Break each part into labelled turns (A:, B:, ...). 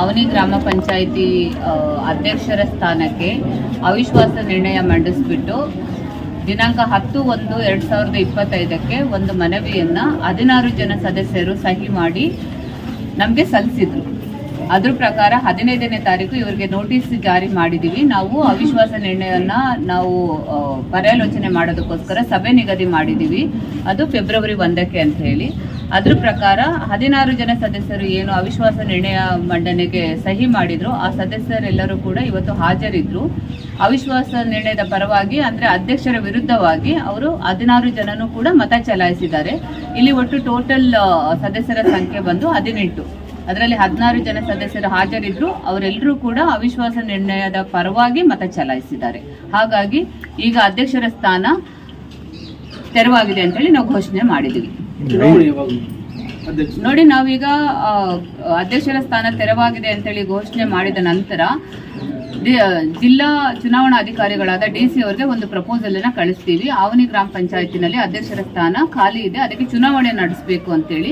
A: ಅವನಿ ಗ್ರಾಮ ಪಂಚಾಯಿತಿ ಅಧ್ಯಕ್ಷರ ಸ್ಥಾನಕ್ಕೆ ಅವಿಶ್ವಾಸ ನಿರ್ಣಯ ಮಂಡಿಸ್ಬಿಟ್ಟು ದಿನಾಂಕ ಹತ್ತು ಒಂದು ಎರಡು ಸಾವಿರದ ಇಪ್ಪತ್ತೈದಕ್ಕೆ ಒಂದು ಮನವಿಯನ್ನು ಹದಿನಾರು ಜನ ಸದಸ್ಯರು ಸಹಿ ಮಾಡಿ ನಮಗೆ ಸಲ್ಲಿಸಿದ್ರು. ಅದ್ರ ಪ್ರಕಾರ ಹದಿನೈದನೇ ತಾರೀಕು ಇವರಿಗೆ ನೋಟಿಸ್ ಜಾರಿ ಮಾಡಿದ್ದೀವಿ ನಾವು ಅವಿಶ್ವಾಸ ನಿರ್ಣಯವನ್ನು ನಾವು ಪರ್ಯಾಲೋಚನೆ ಮಾಡೋದಕ್ಕೋಸ್ಕರ ಸಭೆ ನಿಗದಿ ಮಾಡಿದ್ದೀವಿ ಅದು ಫೆಬ್ರವರಿ ಒಂದಕ್ಕೆ ಅಂತ ಹೇಳಿ. ಅದ್ರ ಪ್ರಕಾರ ಹದಿನಾರು ಜನ ಸದಸ್ಯರು ಏನು ಅವಿಶ್ವಾಸ ನಿರ್ಣಯ ಮಂಡನೆಗೆ ಸಹಿ ಮಾಡಿದ್ರು, ಆ ಸದಸ್ಯರೆಲ್ಲರೂ ಕೂಡ ಇವತ್ತು ಹಾಜರಿದ್ರು. ಅವಿಶ್ವಾಸ ನಿರ್ಣಯದ ಪರವಾಗಿ ಅಂದ್ರೆ ಅಧ್ಯಕ್ಷರ ವಿರುದ್ಧವಾಗಿ ಅವರು ಹದಿನಾರು ಜನನು ಕೂಡ ಮತ ಚಲಾಯಿಸಿದ್ದಾರೆ. ಇಲ್ಲಿ ಒಟ್ಟು ಟೋಟಲ್ ಸದಸ್ಯರ ಸಂಖ್ಯೆ ಬಂದು ಹದಿನೆಂಟು. ಅದರಲ್ಲಿ ಹದಿನಾರು ಜನ ಸದಸ್ಯರು ಹಾಜರಿದ್ರು, ಅವರೆಲ್ಲರೂ ಕೂಡ ಅವಿಶ್ವಾಸ ನಿರ್ಣಯದ ಪರವಾಗಿ ಮತ ಚಲಾಯಿಸಿದ್ದಾರೆ. ಹಾಗಾಗಿ ಈಗ ಅಧ್ಯಕ್ಷರ ಸ್ಥಾನ ತೆರವಾಗಿದೆ ಅಂತ ಹೇಳಿ ನಾವು ಘೋಷಣೆ ಮಾಡಿದ್ದೀವಿ
B: ಚುನಾವಣೆ ಯಾವಾಗ ಅಧ್ಯಕ್ಷ
A: ನೋಡಿ ನಾವೀಗ ಅಧ್ಯಕ್ಷರ ಸ್ಥಾನ ತೆರವಾಗಿದೆ ಅಂತೇಳಿ ಘೋಷಣೆ ಮಾಡಿದ ನಂತರ ಜಿಲ್ಲಾ ಚುನಾವಣಾ ಅಧಿಕಾರಿಗಳಾದ ಡಿ ಸಿ ಅವರಿಗೆ ಒಂದು ಪ್ರಪೋಸಲ್ ಅನ್ನ ಕಳಿಸ್ತೀವಿ. ಆವನಿ ಗ್ರಾಮ ಪಂಚಾಯತಿನಲ್ಲಿ ಅಧ್ಯಕ್ಷರ ಸ್ಥಾನ ಖಾಲಿ ಇದೆ. ಅದಕ್ಕೆ ಚುನಾವಣೆ ನಡೆಸಬೇಕು ಅಂತೇಳಿ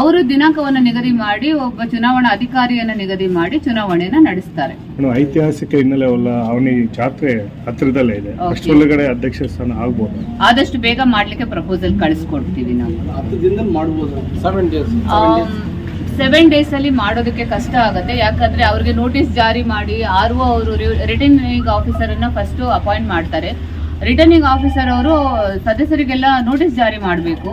A: ಅವರು ದಿನಾಂಕವನ್ನು ನಿಗದಿ ಮಾಡಿ ಒಬ್ಬ ಚುನಾವಣಾ ಅಧಿಕಾರಿಯನ್ನ ನಿಗದಿ ಮಾಡಿ ಚುನಾವಣೆಯನ್ನ ನಡೆಸ್ತಾರೆ.
C: ಐತಿಹಾಸಿಕ ಹಿನ್ನೆಲೆ ಅವನಿ ಜಾತ್ರೆ ಹತ್ತಿರದಲ್ಲೇ ಇದೆ. ಅಷ್ಟರೊಳಗಡೆ ಅಧ್ಯಕ್ಷ ಸ್ಥಾನ ಆಗ್ಬೋದು.
A: ಆದಷ್ಟು ಬೇಗ ಮಾಡ್ಲಿಕ್ಕೆ ಪ್ರಪೋಸಲ್ ಕಳಿಸ್ಕೊಡ್ತೀವಿ ನಾವು.
B: ಹತ್ತು ದಿನದಲ್ಲಿ ಮಾಡ್ಬೋದು. ಸೆವೆನ್ ಡೇಸ್
A: ಅಲ್ಲಿ ಮಾಡೋದಕ್ಕೆ ಕಷ್ಟ ಆಗುತ್ತೆ. ಯಾಕಂದ್ರೆ ಅವ್ರಿಗೆ ನೋಟಿಸ್ ಜಾರಿ ಮಾಡಿ ಆರ್ ಒ ಅವರು ರಿಟರ್ನಿಂಗ್ ಆಫೀಸರ್ ಅನ್ನ ಫಸ್ಟ್ ಅಪಾಯಿಂಟ್ ಮಾಡ್ತಾರೆ. ರಿಟರ್ನಿಂಗ್ ಆಫೀಸರ್ ಅವರು ಸದಸ್ಯರಿಗೆಲ್ಲ ನೋಟಿಸ್ ಜಾರಿ ಮಾಡಬೇಕು.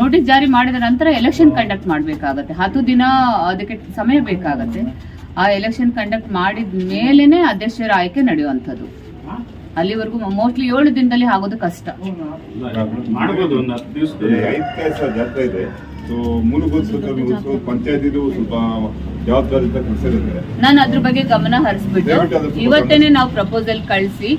A: ನೋಟಿಸ್ ಜಾರಿ ಮಾಡಿದ ನಂತರ ಎಲೆಕ್ಷನ್ ಕಂಡಕ್ಟ್ ಮಾಡಬೇಕಾಗತ್ತೆ. ಹತ್ತು ದಿನ ಅದಕ್ಕೆ ಸಮಯ ಬೇಕಾಗತ್ತೆ. ಆ ಎಲೆಕ್ಷನ್ ಕಂಡಕ್ಟ್ ಮಾಡಿದ ಮೇಲೇನೆ ಅಧ್ಯಕ್ಷರ ಆಯ್ಕೆ ನಡೆಯುವಂಥದ್ದು. ಅಲ್ಲಿವರೆಗೂ ಮೋಸ್ಟ್ಲಿ ಏಳು ದಿನದಲ್ಲಿ ಆಗೋದು ಕಷ್ಟ.
D: ಸೊ ಮೂಲಭೂತ ಸೌಕರ್ಯ ಉಳಿಸೋದು ಪಂಚಾಯತಿದು ಸ್ವಲ್ಪ ಜವಾಬ್ದಾರಿತ ಕೆಲಸ ಇರುತ್ತೆ
A: ನಾನು ಅದ್ರ ಬಗ್ಗೆ ಗಮನ ಹರಿಸ್ಬಿಟ್ಟು ಇವತ್ತೇನೆ ನಾವು ಪ್ರಪೋಸಲ್ ಕಳಿಸಿ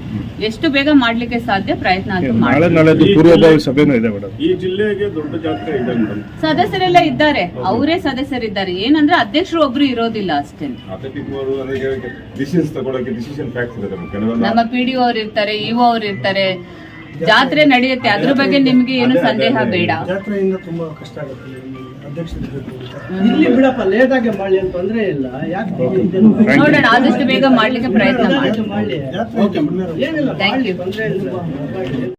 A: ಎಷ್ಟು ಬೇಗ ಮಾಡ್ಲಿಕ್ಕೆ ಸಾಧ್ಯ ಪ್ರಯತ್ನ ಅಂತೂ
C: ನಾಳೆ
A: ಮಾಡ್ತೀವಿ.
C: ನಾಳೆದು ಪೂರ್ವಭಾವಿ ಸಭೆನೂ ಇದೆ ಮೇಡಮ್.
E: ಈ ಜಿಲ್ಲೆಗೆ ದೊಡ್ಡ ಜಾತ್ರೆ ಇದೆ ಮೇಡಮ್.
A: ಸದಸ್ಯರೆಲ್ಲ ಇದ್ದಾರೆ. ಅವರೇ ಸದಸ್ಯರಿದ್ದಾರೆ. ಏನಂದ್ರೆ ಅಧ್ಯಕ್ಷರು ಒಬ್ರು ಇರೋದಿಲ್ಲ ಅಷ್ಟೇ.
D: ಅಥೆಟಿಕ್ ಅದಕ್ಕೆ ಡಿಸಿಷನ್ಸ್ ತಗೊಳಕ್ಕೆ ಡಿಸಿಷನ್ ಫ್ಯಾಕ್ಟ್ಸ್ ಇರುತ್ತೆ
A: ನಮ್ಮ ಪಿ ಡಿ ಅವ್ರು ಇರ್ತಾರೆ ಇಒ ಅವ್ರು ಇರ್ತಾರೆ. ಜಾತ್ರೆ ನಡೆಯುತ್ತೆ. ಅದ್ರ ಬಗ್ಗೆ ನಿಮ್ಗೆ ಏನು ಸಂದೇಹ ಬೇಡ?
F: ಜಾತ್ರೆಯಿಂದ ತುಂಬಾ ಕಷ್ಟ ಆಗುತ್ತೆ
B: ಇಲ್ಲಿ ಬಿಡಪ್ಪ ಲೇಟ್ ಆಗಿ ಮಾಡ್ಲಿ ಅಂತ ತೊಂದ್ರೆ ಇಲ್ಲ. ಯಾಕೆ
A: ನೋಡೋಣ ಆದಷ್ಟು ಬೇಗ ಮಾಡ್ಲಿಕ್ಕೆ ಪ್ರಯತ್ನ ಮಾಡಿ.
B: ಮಾಡ್ಲಿ.
F: ಜಾತ್ರೆ
B: ಓಕೆ ಏನಿಲ್ಲ ತೊಂದ್ರೆ ಇಲ್ಲ.